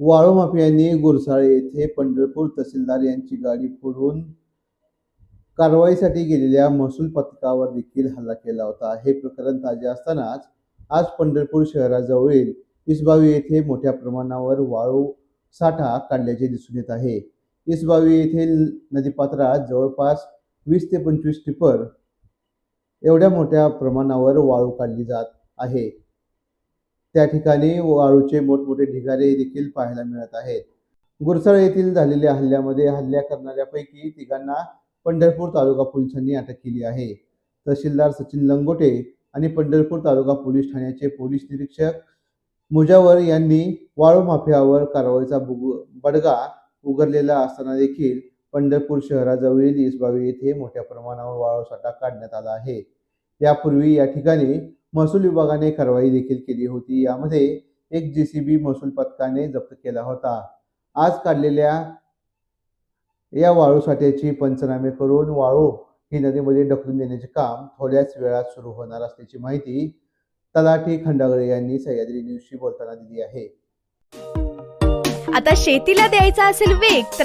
वाळू माफियांनी गुरसाळे येथे पंढरपूर तहसीलदार यांची गाडी फोडून कारवाईसाठी गेलेल्या महसूल पथकावर देखील हल्ला केला होता. हे प्रकरण ताजे असतानाच आज पंढरपूर शहराजवळील इसबावी येथे मोठ्या प्रमाणावर वाळू साठा काढल्याचे दिसून येत आहे. इसबावी येथील नदीपात्रात जवळपास वीस ते पंचवीस टिपर एवढ्या मोठ्या प्रमाणावर वाळू काढली जात आहे. त्या ठिकाणी वाळूचे मोठमोठे ढिगारे देखील पाहायला मिळत आहेत. गुरसळ येथील झालेल्या हल्ल्यामध्ये हल्ल्या करणाऱ्यापैकी तिघांना पंढरपूर तालुका पोलिसांनी अटक केली आहे. तहसीलदार सचिन लंगोटे आणि पंढरपूर तालुका पोलीस ठाण्याचे पोलीस निरीक्षक मुजावर यांनी वाळू माफियावर कारवाईचा बुग बडगा उघडलेला असताना देखील पंढरपूर शहराजवळील इसबावी येथे मोठ्या प्रमाणावर वाळू साठा काढण्यात आला आहे. यापूर्वी या ठिकाणी महसूल विभागाने कारवाई देखील केली होती. यामध्ये एक जेसीबी महसूल पथकाने जप्त केला होता. आज काढलेल्या या वाळू साठ्याची पंचनामे करून वाळू ही नदीमध्ये ढकलून देण्याचे काम थोड्याच वेळात सुरू होणार असल्याची माहिती तलाठी खंडागळे यांनी सह्याद्री न्यूजशी बोलताना दिली आहे. आता शेतीला द्यायचा असेल वेग तर